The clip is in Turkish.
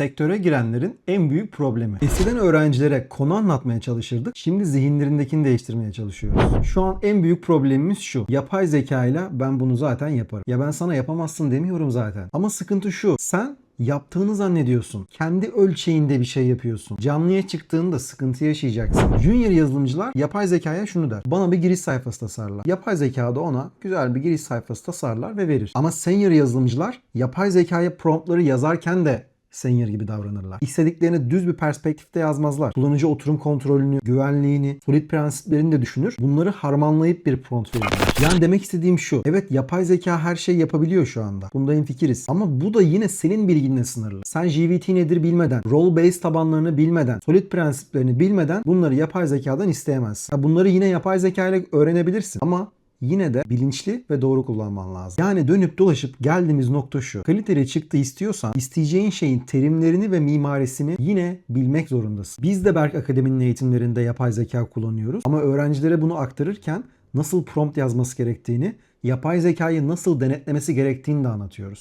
sektöre girenlerin en büyük problemi. Eskiden öğrencilere konu anlatmaya çalışırdık. Şimdi zihinlerindekini değiştirmeye çalışıyoruz. Şu an en büyük problemimiz şu. Yapay zeka ile ben bunu zaten yaparım. Ya ben sana yapamazsın demiyorum zaten. Ama sıkıntı şu. Sen yaptığını zannediyorsun. Kendi ölçeğinde bir şey yapıyorsun. Canlıya çıktığında sıkıntı yaşayacaksın. Junior yazılımcılar yapay zekaya şunu der. Bana bir giriş sayfası tasarla. Yapay zeka da ona güzel bir giriş sayfası tasarlar ve verir. Ama senior yazılımcılar yapay zekaya promptları yazarken de senior gibi davranırlar. İstediklerini düz bir perspektifte yazmazlar. Kullanıcı oturum kontrolünü, güvenliğini, solid prensiplerini de düşünür. Bunları harmanlayıp bir prompt verirler. Yani demek istediğim şu. Evet yapay zeka her şeyi yapabiliyor şu anda. Bunda hemfikiriz. Ama bu da yine senin bilginle sınırlı. Sen JVT nedir bilmeden, role based tabanlarını bilmeden, solid prensiplerini bilmeden bunları yapay zekadan isteyemezsin. Ha, bunları yine yapay zeka ile öğrenebilirsin. Ama yine de bilinçli ve doğru kullanman lazım. Yani dönüp dolaşıp geldiğimiz nokta şu. Kaliteli çıktı istiyorsan isteyeceğin şeyin terimlerini ve mimarisini yine bilmek zorundasın. Biz de Berk Akademi'nin eğitimlerinde yapay zeka kullanıyoruz ama öğrencilere bunu aktarırken nasıl prompt yazması gerektiğini, yapay zekayı nasıl denetlemesi gerektiğini de anlatıyoruz.